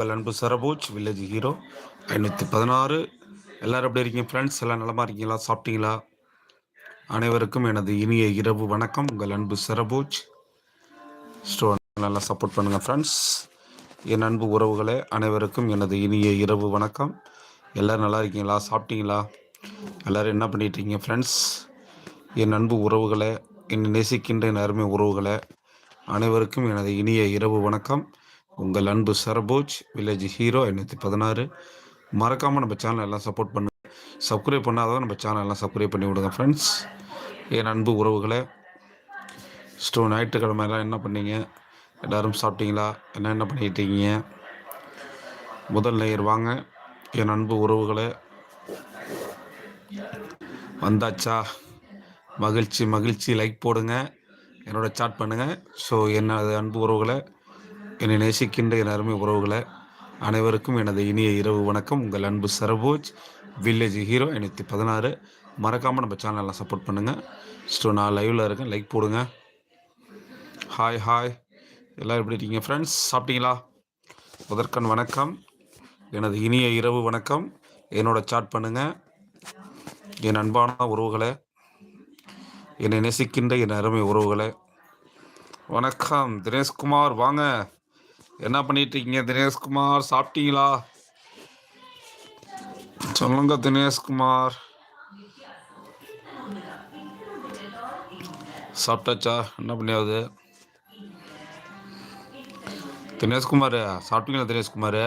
உங்கள் அன்பு Serfoji village hero ஐநூற்றி பதினாறு. எல்லோரும் எப்படி இருக்கீங்க ஃப்ரெண்ட்ஸ் எல்லாம் நலமா இருக்கீங்களா? சாப்பிட்டீங்களா? அனைவருக்கும் எனது இனிய இரவு வணக்கம். உங்கள் அன்பு சரபோஜ். ஸ்டோ நல்லா சப்போர்ட் பண்ணுங்கள் ஃப்ரெண்ட்ஸ் என் அன்பு உறவுகளே அனைவருக்கும் எனது இனிய இரவு வணக்கம். எல்லோரும் நல்லா இருக்கீங்களா? சாப்பிட்டீங்களா? எல்லோரும் என்ன பண்ணிட்டீங்க ஃப்ரெண்ட்ஸ் என் அன்பு உறவுகளை என்னை நேசிக்கின்ற என் அருமை உறவுகளை அனைவருக்கும் எனது இனிய இரவு வணக்கம். உங்கள் அன்பு சரபோஜ் வில்லேஜ் ஹீரோ எண்ணூற்றி பதினாறு. மறக்காமல் நம்ம சேனல் எல்லாம் சப்போர்ட் பண்ணு. சப்ஸ்கிரைப் பண்ணாதான் நம்ம சேனல் எல்லாம் சப்ஸ்கிரைப் பண்ணி விடுங்க ஃப்ரெண்ட்ஸ் என் அன்பு உறவுகளை ஸ்டோ ஞாயிற்றுக்கிழமை எல்லாம் என்ன பண்ணீங்க? எல்லோரும் சாப்பிட்டீங்களா? என்ன என்ன பண்ணிக்கிட்டீங்க முதல் நேயர் வாங்க. என் அன்பு உறவுகளை வந்தாச்சா? மகிழ்ச்சி மகிழ்ச்சி. லைக் போடுங்க. என்னோட சாட் பண்ணுங்கள் ஸோ என்ன அன்பு உறவுகளை என்னை நேசிக்கின்ற என் அருமை உறவுகளை அனைவருக்கும் எனது இனிய இரவு வணக்கம். உங்கள் அன்பு சரபோஜ் வில்லேஜ் ஹீரோ ஐநூற்றி பதினாறு. மறக்காமல் நம்ம சேனலெலாம் சப்போர்ட் பண்ணுங்கள் ஸோ நான் லைவில் இருக்கேன். லைக் போடுங்க. ஹாய் ஹாய் எல்லோரும் எப்படி இருக்கீங்க ஃப்ரெண்ட்ஸ் சாப்பிட்டீங்களா? முதற்கண் வணக்கம். எனது இனிய இரவு வணக்கம். என்னோட சாட் பண்ணுங்கள் என் அன்பான உறவுகளை என்னை நேசிக்கின்ற என் அருமை உறவுகளை. வணக்கம். தினேஷ்குமார் வாங்க. என்ன பண்ணிட்டு இருக்கீங்க தினேஷ்குமார்? சாப்பிட்டீங்களா? சொல்லுங்க தினேஷ்குமார். சாப்பிட்டாச்சா? என்ன பண்ணியாவது? தினேஷ்குமார் சாப்பிட்டீங்களா தினேஷ்குமார்?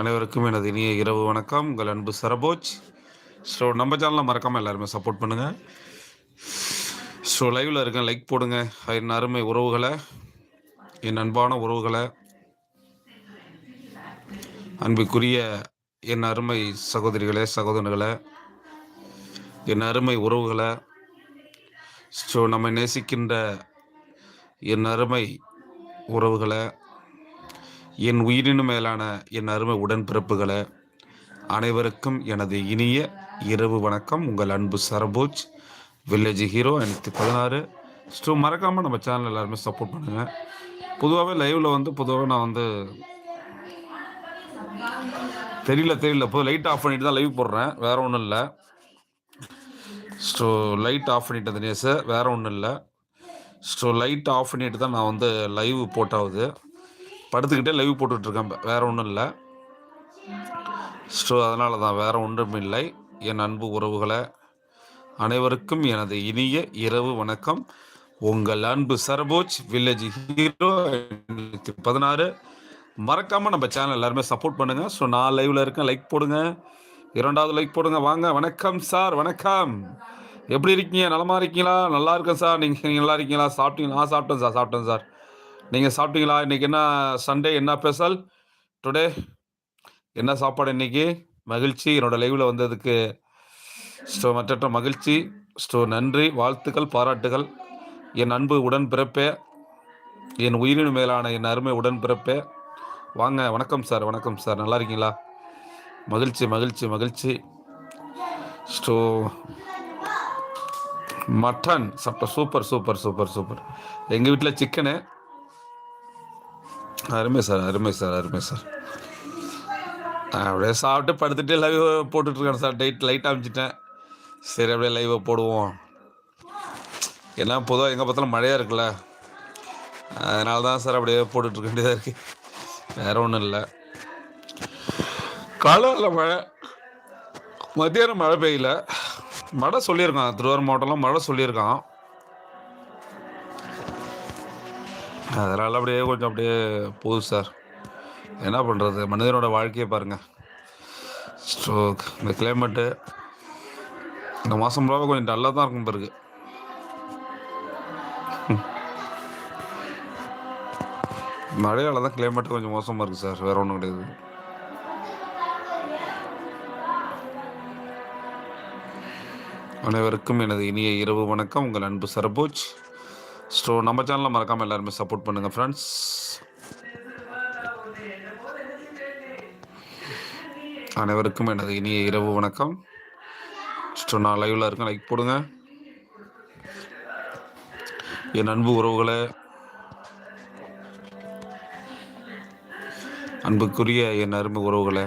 அனைவருக்கும் எனது இனிய இரவு வணக்கம். உங்கள் அன்பு சரபோஜ். ஸோ நம்ம சேனலில் மறக்காமல் எல்லாருமே சப்போர்ட் பண்ணுங்கள் ஸோ லைவில் இருக்கேன். லைக் போடுங்க. என் அருமை உறவுகளை என் அன்பான உறவுகளை அன்புக்குரிய என் அருமை சகோதரிகளே சகோதரர்களே என் அருமை உறவுகளை. ஸோ நம்மை நேசிக்கின்ற என் அருமை உறவுகளை என் உயிரினும் மேலான என் அருமை உடன்பிறப்புகளை அனைவருக்கும் எனது இனிய இரவு வணக்கம். உங்கள் அன்பு சரபோஜ். வில்லேஜ் ஹீரோ எனக்கு பதினாறு. ஸோ மறக்காமல் நம்ம சேனல் எல்லாருமே சப்போர்ட் பண்ணுங்கள் பொதுவாகவே லைவில் வந்து பொதுவாக நான் வந்து தெரியல தெரியல. இப்போ லைட் ஆஃப் பண்ணிட்டு தான் லைவ் போடுறேன். வேறு ஒன்றும் இல்லை. ஸோ லைட் ஆஃப் பண்ணிட்டேன் தினேஷ். வேறு ஒன்றும் இல்லை. ஸோ லைட் ஆஃப் பண்ணிட்டு தான் நான் வந்து லைவ் போட்டாவது. படுத்துக்கிட்டே லைவ் போட்டுட்ருக்கேன் வேறு ஒன்றும் இல்லை. ஸோ அதனால தான் வேறு ஒன்றும் இல்லை. என் அன்பு உறவுகளை அனைவருக்கும் எனது இனிய இரவு வணக்கம். உங்கள் அன்பு சரபோஜ் வில்லேஜ் ஹீரோ பதினாறு. மறக்காம நம்ம சேனல் எல்லாருமே சப்போர்ட் பண்ணுங்க. ஸோ நான் லைவ்ல இருக்கேன். லைக் போடுங்க. இரண்டாவது லைக் போடுங்க. வாங்க. வணக்கம் சார் வணக்கம். எப்படி இருக்கீங்க? நலமா இருக்கீங்களா? நல்லா இருக்கேன் சார் நீங்கள் நீங்கள் நல்லா இருக்கீங்களா? சாப்பிட்டீங்களா நான் சாப்பிட்டேன் சார் சாப்பிட்டேன் சார் நீங்கள் சாப்பிட்டீங்களா? இன்னைக்கு என்ன சண்டே என்ன ஸ்பெஷல் டுடே என்ன சாப்பாடு இன்னைக்கு? மகிழ்ச்சி. என்னோட லைவ்ல வந்ததுக்கு ஸ்டோ மற்ற மகிழ்ச்சி ஸ்டோ நன்றி வாழ்த்துக்கள் பாராட்டுகள். என் அன்பு உடன் பிறப்பே என் உயிரின் மேலான என் அருமை உடன் பிறப்பே வாங்க வணக்கம் சார் வணக்கம் சார். நல்லா இருக்கீங்களா? மகிழ்ச்சி மகிழ்ச்சி மகிழ்ச்சி. ஸ்டோ மட்டன் சாப்பிட்ட சூப்பர் சூப்பர் சூப்பர் சூப்பர். எங்கள் வீட்டில் சிக்கனு. அருமை சார் அருமை சார் அருமை சார். அப்படியே சாப்பிட்டு படுத்துட்டு லைவ் போட்டுட்ருக்கேன் சார். Tight light அமைச்சிட்டேன். சரி அப்படியே லைவை போடுவோம். ஏன்னா பொதுவாக எங்கே பார்த்தாலும் மழையாக இருக்குல்ல. அதனால தான் சார் அப்படியே போட்டுட்ருக்க வேண்டியதாக இருக்குது வேற ஒன்றும் இல்லை. காலையில் மழை. மத்தியானம் மழை பெய்யல. மழை சொல்லியிருக்கான். திருவாரூர் மாவட்டம்லாம் மழை சொல்லியிருக்கான். அதனால் அப்படியே கொஞ்சம் அப்படியே போகுது சார். என்ன பண்ணுறது மனிதனோட வாழ்க்கையை பாருங்கள் ஸ்ட்ரோக் இந்த கிளைமேட்டு இந்த மாதம் ஃபுல்லாக கொஞ்சம் டல்லாக தான் இருக்கும் பிறகு. மழையால தான் கிளைமேட் கொஞ்சம் மோசமாக இருக்குது சார் வேறு ஒன்றும் கிடையாது. அனைவருக்கும் எனது இனிய இரவு வணக்கம். உங்கள் அன்பு சரபோஜ். ஸோ நம்ம சேனலில் மறக்காமல் எல்லாருமே சப்போர்ட் பண்ணுங்கள் ஃப்ரெண்ட்ஸ் அனைவருக்கும் எனது இனிய இரவு வணக்கம். ஸோ நான் லைவில் இருக்கேன். லைக் போடுங்க. என் அன்பு உறவுகளை. அன்புக்குரிய என் அருமை உறவுகளை.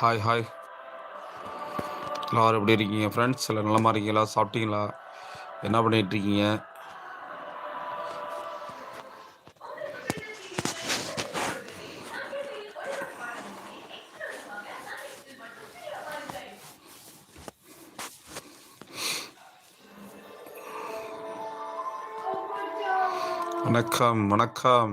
ஹாய் ஹாய் எல்லாரும் எப்படி இருக்கீங்க? ஃப்ரெண்ட்ஸ் எல்லாம் நலமா இருக்கீங்களா? சாப்பிட்டீங்களா? என்ன பண்ணிட்டு இருக்கீங்க வணக்கம் வணக்கம்.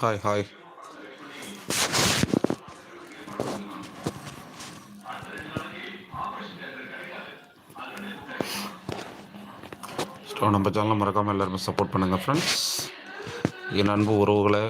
ஹாய் ஹாய் ஸோ நம்ம சேனலை மறக்காமல் எல்லாருமே சப்போர்ட் பண்ணுங்கள் ஃப்ரெண்ட்ஸ் என் அன்பு உறவுகளை